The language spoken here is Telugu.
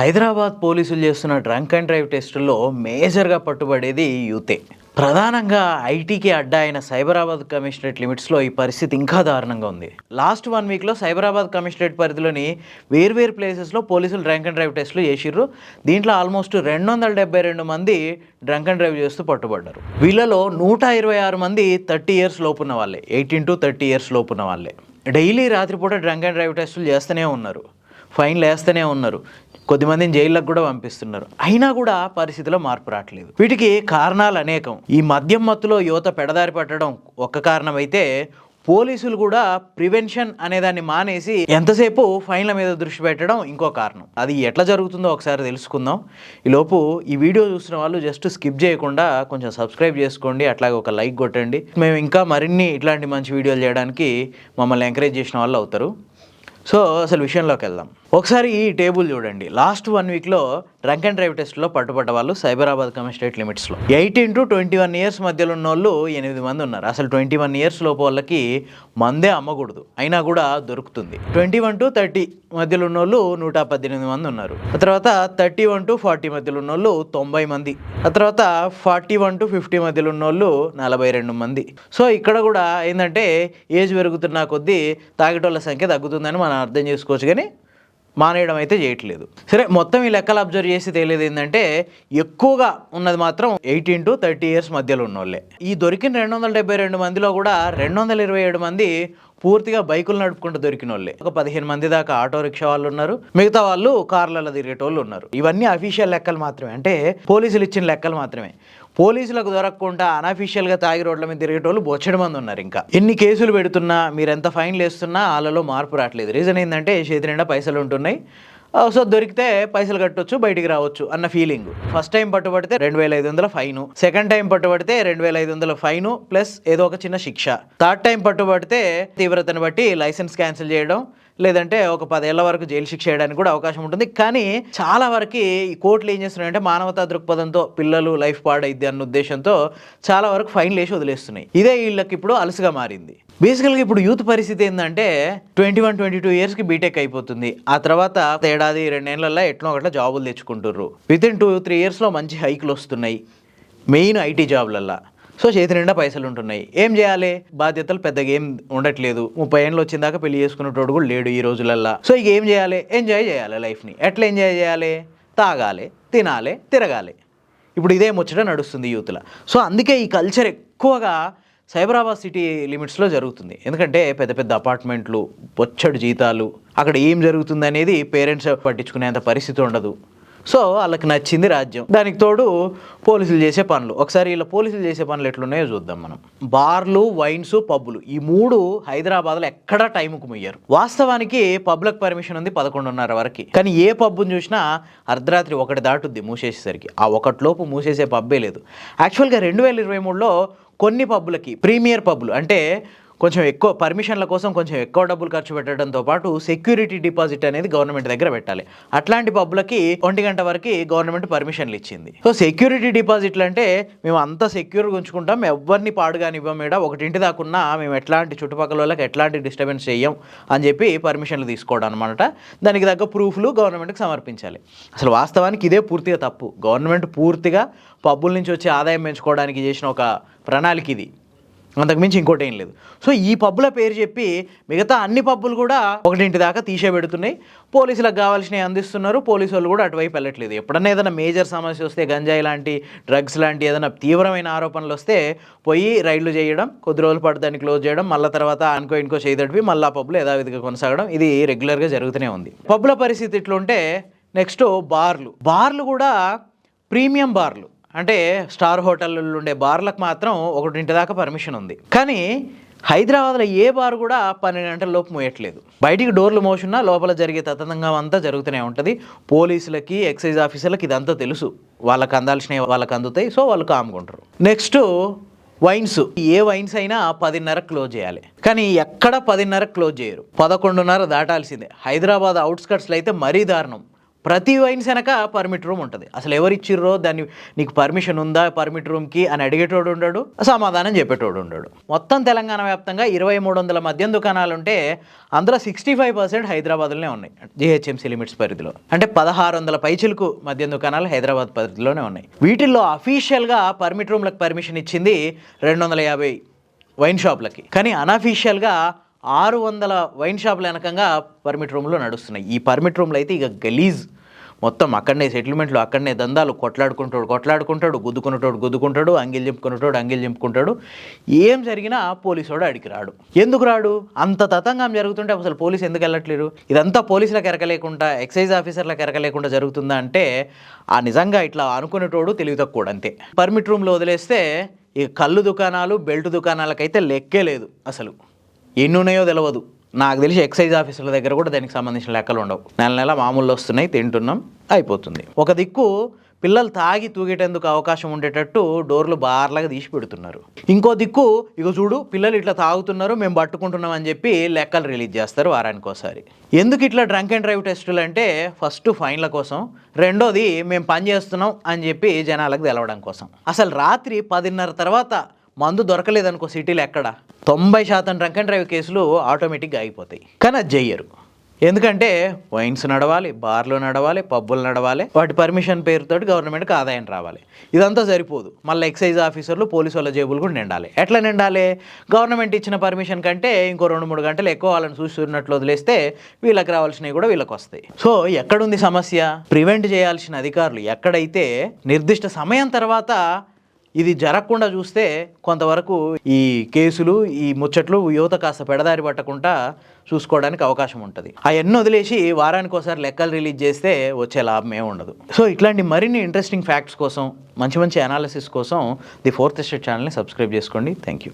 హైదరాబాద్ పోలీసులు చేస్తున్న డ్రంక్ అండ్ డ్రైవ్ టెస్టుల్లో మేజర్గా పట్టుబడేది యూతే. ప్రధానంగా ఐటీకి అడ్డా అయిన సైబరాబాద్ కమిషనరేట్ లిమిట్స్లో ఈ పరిస్థితి ఇంకా దారుణంగా ఉంది. లాస్ట్ వన్ వీక్లో సైబరాబాద్ కమిషనరేట్ పరిధిలోని వేర్వేరు ప్లేసెస్లో పోలీసులు డ్రంక్ అండ్ డ్రైవ్ టెస్టులు చేసిర్రు. దీంట్లో ఆల్మోస్ట్ రెండు వందల డెబ్బై రెండు మంది డ్రంక్ అండ్ డ్రైవ్ చేస్తూ పట్టుబడ్డారు. వీళ్ళలో నూట ఇరవై ఆరు మంది థర్టీ ఇయర్స్ లోపున్న వాళ్ళే. ఎయిటీన్ టు థర్టీ ఇయర్స్ లోపున్న వాళ్ళే. డైలీ రాత్రిపూట డ్రంక్ అండ్ డ్రైవ్ టెస్టులు చేస్తూనే ఉన్నారు. ఫైన్లు వేస్తూనే ఉన్నారు. కొద్దిమందిని జైళ్ళకు కూడా పంపిస్తున్నారు. అయినా కూడా పరిస్థితిలో మార్పు రావట్లేదు. వీటికి కారణాలు అనేకం. ఈ మద్యం మత్తులో యువత పెడదారి పట్టడం ఒక కారణమైతే పోలీసులు కూడా ప్రివెన్షన్ అనేదాన్ని మానేసి ఎంతసేపు ఫైన్ల మీద దృష్టి పెట్టడం ఇంకో కారణం. అది ఎట్లా జరుగుతుందో ఒకసారి తెలుసుకుందాం. ఈలోపు ఈ వీడియో చూసిన వాళ్ళు జస్ట్ స్కిప్ చేయకుండా కొంచెం సబ్స్క్రైబ్ చేసుకోండి అట్లాగే ఒక లైక్ కొట్టండి. మేము ఇంకా మరిన్ని ఇట్లాంటి మంచి వీడియోలు చేయడానికి మమ్మల్ని ఎంకరేజ్ చేసిన వాళ్ళు అవుతారు. సో అసలు విషయంలోకి వెళ్దాం. ఒకసారి ఈ టేబుల్ చూడండి. లాస్ట్ వన్ వీక్లో డ్రంక్ అండ్ డ్రైవ్ టెస్ట్లో పట్టుబడ్డ వాళ్ళు సైబరాబాద్ కమిషనరేట్ లిమిట్స్లో. Eighteen to twenty one years మధ్యలో ఉన్న వాళ్ళు ఎనిమిది మంది ఉన్నారు. అసలు ట్వంటీ వన్ ఇయర్స్ లోపు వాళ్ళకి మందే అమ్మకూడదు. అయినా కూడా దొరుకుతుంది. ట్వంటీ వన్ టు థర్టీ మధ్యలో ఉన్న వాళ్ళు నూట పద్దెనిమిది మంది ఉన్నారు. ఆ తర్వాత థర్టీ వన్ టు ఫార్టీ మధ్యలో ఉన్న వాళ్ళు తొంభై మంది. ఆ తర్వాత ఫార్టీ వన్ టు ఫిఫ్టీ మధ్యలో ఉన్న వాళ్ళు నలభై రెండు మంది. సో ఇక్కడ కూడా ఏంటంటే ఏజ్ పెరుగుతున్న కొద్దీ తాగేటోళ్ళ సంఖ్య తగ్గుతుందని మనం అర్థం చేసుకోవచ్చు. కానీ మానేయడం అయితే చేయట్లేదు. సరే మొత్తం ఈ లెక్కలు అబ్జర్వ్ చేసి తెలియదు ఏంటంటే ఎక్కువగా ఉన్నది మాత్రం ఎయిటీన్ టు థర్టీ ఇయర్స్ మధ్యలో ఉన్నోళ్ళే. ఈ దొరికిన రెండు వందల డెబ్బై రెండు మందిలో కూడా రెండు వందల ఇరవై ఏడు మంది పూర్తిగా బైకులు నడుపుకుంటూ దొరికిన వాళ్ళే ఒక పదిహేను మంది దాకా ఆటో రిక్షా వాళ్ళు ఉన్నారు. మిగతా వాళ్ళు కార్లలో తిరిగేటోళ్ళు ఉన్నారు. ఇవన్నీ అఫీషియల్ లెక్కలు మాత్రమే. అంటే పోలీసులు ఇచ్చిన లెక్కలు మాత్రమే. పోలీసులకు దొరకకుండా అనఫీషియల్గా తాగి రోడ్ల మీద తిరిగేటోళ్ళు బొచ్చడి మంది ఉన్నారు ఇంకా. ఎన్ని కేసులు పెడుతున్నా మీరు ఎంత ఫైన్లు వేస్తున్నా వాళ్ళలో మార్పు రావట్లేదు. రీజన్ ఏంటంటే చేతి నిండా పైసలు ఉంటున్నాయి. సో దొరికితే పైసలు కట్టొచ్చు బయటికి రావచ్చు అన్న ఫీలింగ్ ఫస్ట్ టైం పట్టుబడితే రెండు వేల ఐదు వందల ఫైన్. సెకండ్ టైం పట్టుబడితే రెండు వేల ఐదు వందల ఫైన్ ప్లస్ ఏదో ఒక చిన్న శిక్ష. థర్డ్ టైం పట్టుబడితే తీవ్రతను బట్టి లైసెన్స్ క్యాన్సిల్ చేయడం లేదంటే ఒక పదేళ్ళ వరకు జైలు శిక్ష చేయడానికి కూడా అవకాశం ఉంటుంది. కానీ చాలా వరకు ఈ కోర్టులు ఏం చేస్తున్నాయంటే మానవతా దృక్పథంతో పిల్లలు లైఫ్ పాడైద్ది అన్న ఉద్దేశంతో చాలా వరకు ఫైన్లు వేసి వదిలేస్తున్నాయి. ఇదే వీళ్ళకి ఇప్పుడు అలసుగా మారింది. బేసికల్గా ఇప్పుడు యూత్ పరిస్థితి ఏంటంటే ట్వంటీ వన్ ట్వంటీ టూ ఇయర్స్కి బీటెక్ అయిపోతుంది. ఆ తర్వాత ఏడాది రెండేళ్ళలో ఎట్లా ఒకట్లా జాబులు తెచ్చుకుంటుర్రు. విత్ ఇన్ టూ త్రీ ఇయర్స్లో మంచి హైకులు వస్తున్నాయి. Main IT జాబ్లల్లో. సో చేతి నిండా పైసలు ఉంటున్నాయి. ఏం చేయాలి? బాధ్యతలు పెద్దగా ఏం ఉండట్లేదు. ముప్పై ఏళ్ళు వచ్చిందాక పెళ్ళి చేసుకునేటోడు కూడా లేడు ఈ రోజులల్లా. సో ఇక ఏం చేయాలి? ఎంజాయ్ చేయాలి లైఫ్ని. ఎట్లా ఎంజాయ్ చేయాలి? తాగాలి తినాలి తిరగాలి. ఇప్పుడు ఇదే ముచ్చట నడుస్తుంది యూత్లో. సో అందుకే ఈ కల్చర్ ఎక్కువగా సైబరాబాద్ సిటీ లిమిట్స్లో జరుగుతుంది. ఎందుకంటే పెద్ద పెద్ద అపార్ట్మెంట్లు బొచ్చడు జీతాలు అక్కడ ఏం జరుగుతుంది అనేది పేరెంట్స్ పట్టించుకునేంత పరిస్థితి ఉండదు. సో వాళ్ళకి నచ్చింది రాజ్యం. దానికి తోడు పోలీసులు చేసే పనులు. ఒకసారి వీళ్ళ పోలీసులు చేసే పనులు ఎట్లున్నాయో చూద్దాం మనం. బార్లు వైన్స్ పబ్బులు. ఈ మూడు హైదరాబాద్లో ఎక్కడా టైంకు ముయ్యారు. వాస్తవానికి పబ్లిక్ పర్మిషన్ ఉంది పదకొండున్నర వరకు. కానీ ఏ పబ్బుని చూసినా అర్ధరాత్రి ఒకటి దాటుద్ది మూసేసేసరికి. ఆ ఒకటిలోపు మూసేసే పబ్బే లేదు. యాక్చువల్గా రెండు వేల ఇరవై మూడులో కొన్ని పబ్బులకి ప్రీమియర్ పబ్బులు అంటే కొంచెం ఎక్కువ పర్మిషన్ల కోసం కొంచెం ఎక్కువ డబ్బులు ఖర్చు పెట్టడంతో పాటు సెక్యూరిటీ డిపాజిట్ అనేది గవర్నమెంట్ దగ్గర పెట్టాలి. అట్లాంటి పబ్లకి ఒంటి గంట వరకు గవర్నమెంట్ పర్మిషన్లు ఇచ్చింది. సో సెక్యూరిటీ డిపాజిట్లు అంటే మేము అంత సెక్యూర్గా ఉంచుకుంటాం ఎవరిని పాడుగానివ్వం ఇవ్వమేడ ఒకటింటి దాకున్నా మేము ఎట్లాంటి చుట్టుపక్కల వాళ్ళకి ఎట్లాంటి డిస్టర్బెన్స్ చేయం అని చెప్పి పర్మిషన్లు తీసుకోవడం అనమాట దానికి తగ్గ ప్రూఫ్లు గవర్నమెంట్కి సమర్పించాలి. అసలు వాస్తవానికి ఇదే పూర్తిగా తప్పు. గవర్నమెంట్ పూర్తిగా పబ్బుల నుంచి వచ్చే ఆదాయం పెంచుకోవడానికి చేసిన ఒక ప్రణాళిక ఇది. అంతకుమించి ఇంకోటి ఏం లేదు. సో ఈ పబ్బుల పేరు చెప్పి మిగతా అన్ని పబ్బులు కూడా ఒకటింటి దాకా తీసేపెడుతున్నాయి పోలీసులకు కావాల్సినవి అందిస్తున్నారు. పోలీసు వాళ్ళు కూడా అటువైపు వెళ్ళట్లేదు. ఎప్పుడన్నా ఏదైనా మేజర్ సమస్య వస్తే గంజాయి లాంటి డ్రగ్స్ లాంటి ఏదైనా తీవ్రమైన ఆరోపణలు వస్తే పోయి రైళ్ళు చేయడం కొద్ది రోజులు పాటు దాన్ని క్లోజ్ చేయడం మళ్ళీ తర్వాత అనుకో ఇంకో చేయదడిపి మళ్ళీ ఆ పబ్బులు యథావిధిగా కొనసాగడం ఇది రెగ్యులర్గా జరుగుతూనే ఉంది. పబ్బుల పరిస్థితి ఇట్లుంటే నెక్స్ట్ బార్లు. బార్లు కూడా ప్రీమియం బార్లు. అంటే స్టార్ హోటళ్ళల్లో ఉండే బార్లకు మాత్రం ఒకటింటి దాకా పర్మిషన్ ఉంది. కానీ హైదరాబాద్లో ఏ బార్ కూడా పన్నెండు గంటల లోపు మూయట్లేదు. బయటికి డోర్లు మోసున్నా లోపల జరిగే తతంగం అంతా జరుగుతూనే ఉంటుంది. పోలీసులకి ఎక్సైజ్ ఆఫీసర్లకి ఇదంతా తెలుసు. వాళ్ళకి అందాల్సినవి వాళ్ళకి అందుతాయి. సో వాళ్ళు కామ్కుంటారు నెక్స్ట్ వైన్స్. ఏ వైన్స్ అయినా పదిన్నర క్లోజ్ చేయాలి. కానీ ఎక్కడ పదిన్నర క్లోజ్ చేయరు. పదకొండున్నర దాటాల్సిందే. హైదరాబాద్ అవుట్స్కట్స్లో అయితే మరీ దారుణం. ప్రతి వైన్స్ వెనక పర్మిట్ రూమ్ ఉంటుంది. అసలు ఎవరు ఇచ్చిర్రో దాన్ని నీకు పర్మిషన్ ఉందా పర్మిట్ రూమ్కి అని అడిగేటోడు ఉండడు సమాధానం చెప్పేటోడు ఉండడు. మొత్తం తెలంగాణ వ్యాప్తంగా ఇరవై మూడు వందల మద్యం దుకాణాలు ఉంటే అందులో సిక్స్టీ ఫైవ్ పర్సెంట్ హైదరాబాద్లోనే ఉన్నాయి జిహెచ్ఎంసీ లిమిట్స్ పరిధిలో. అంటే పదహారు వందల పైచిలకు మద్యం దుకాణాలు హైదరాబాద్ పరిధిలోనే ఉన్నాయి. వీటిల్లో అఫీషియల్గా పర్మిట్ రూమ్లకు పర్మిషన్ ఇచ్చింది రెండు వందల యాభై వైన్ షాప్లకి. కానీ అనఫీషియల్గా ఆరు వందల వైన్ షాపుల వెనకంగా పర్మిట్ రూమ్లో నడుస్తున్నాయి. ఈ పర్మిట్ రూమ్లో అయితే ఇక గలీజ్. మొత్తం అక్కడనే సెటిల్మెంట్లు అక్కడనే దందాలు కొట్లాడుకుంటాడు కొట్లాడుకుంటాడు గుద్దుకునేటోడు గుద్దుకుంటాడు అంగిల్ చెంపుకునేటోడు అంగిల్ చెంపుకుంటాడు. ఏం జరిగినా పోలీసోడు అడిగి రాడు ఎందుకు రాడు? అంత తతంగం జరుగుతుంటే అసలు పోలీసు ఎందుకు వెళ్ళట్లేరు? ఇదంతా పోలీసులకు ఎరకలేకుండా ఎక్సైజ్ ఆఫీసర్లకు ఎరకలేకుండా జరుగుతుందా అంటే ఆ నిజంగా ఇట్లా అనుకునేటోడు తెలివి తక్కువ అంతే. పర్మిట్ రూమ్లో వదిలేస్తే ఈ కళ్ళు దుకాణాలు బెల్ట్ దుకాణాలకైతే లెక్కే లేదు అసలు. ఎన్ని ఉన్నాయో తెలియదు నాకు తెలిసి ఎక్సైజ్ ఆఫీసర్ల దగ్గర కూడా దానికి సంబంధించిన లెక్కలు ఉండవు. నెల నెల మామూలు వస్తున్నాయి తింటున్నాం అయిపోతుంది. ఒక దిక్కు పిల్లలు తాగి తూగేటందుకు అవకాశం ఉండేటట్టు డోర్లు బార్లాగా తీసి పెడుతున్నారు. ఇంకో దిక్కు ఇక చూడు పిల్లలు ఇట్లా తాగుతున్నారు మేము పట్టుకుంటున్నాం అని చెప్పి లెక్కలు రిలీజ్ చేస్తారు వారానికి ఒకసారి ఎందుకు ఇట్లా డ్రంక్ అండ్ డ్రైవ్ టెస్టులు అంటే ఫస్ట్ ఫైన్ల కోసం రెండోది మేము పని చేస్తున్నాం అని చెప్పి జనాలకు తెలవడం కోసం. అసలు రాత్రి పదిన్నర తర్వాత మందు దొరకలేదనుకో సిటీలో ఎక్కడ? తొంభై శాతం డ్రంక్ అండ్ డ్రైవ్ కేసులు ఆటోమేటిక్గా అయిపోతాయి కానీ అది చెయ్యరు ఎందుకంటే వైన్స్ నడవాలి బార్లు నడవాలి పబ్బులు నడవాలి వాటి పర్మిషన్ పేరుతో గవర్నమెంట్కి ఆదాయం రావాలి. ఇదంతా సరిపోదు. మళ్ళీ ఎక్సైజ్ ఆఫీసర్లు పోలీసు వాళ్ళ జేబులు కూడా నిండాలి. ఎట్లా నిండాలి? గవర్నమెంట్ ఇచ్చిన పర్మిషన్ కంటే ఇంకో రెండు మూడు గంటలు ఎక్కువ వాళ్ళని చూస్తున్నట్లు వదిలేస్తే వీళ్ళకి రావాల్సినవి కూడా వీళ్ళకి వస్తాయి. సో ఎక్కడుంది సమస్య? ప్రివెంట్ చేయాల్సిన అధికారులు ఎక్కడైతే నిర్దిష్ట సమయం తర్వాత ఇది జరగకుండా చూస్తే కొంతవరకు ఈ కేసులు ఈ ముచ్చట్లు యువత కాస్త పెడదారి పట్టకుండా చూసుకోవడానికి అవకాశం ఉంటుంది. అవన్నీ వదిలేసి వారానికి ఒకసారి లెక్కలు రిలీజ్ చేస్తే వచ్చే లాభం ఏమి ఉండదు. సో ఇట్లాంటి మరిన్ని ఇంట్రెస్టింగ్ ఫ్యాక్ట్స్ కోసం మంచి మంచి అనాలిసిస్ కోసం ది ఫోర్త్ ఎస్టేట్ ఛానల్ని సబ్స్క్రైబ్ చేసుకోండి. Thank you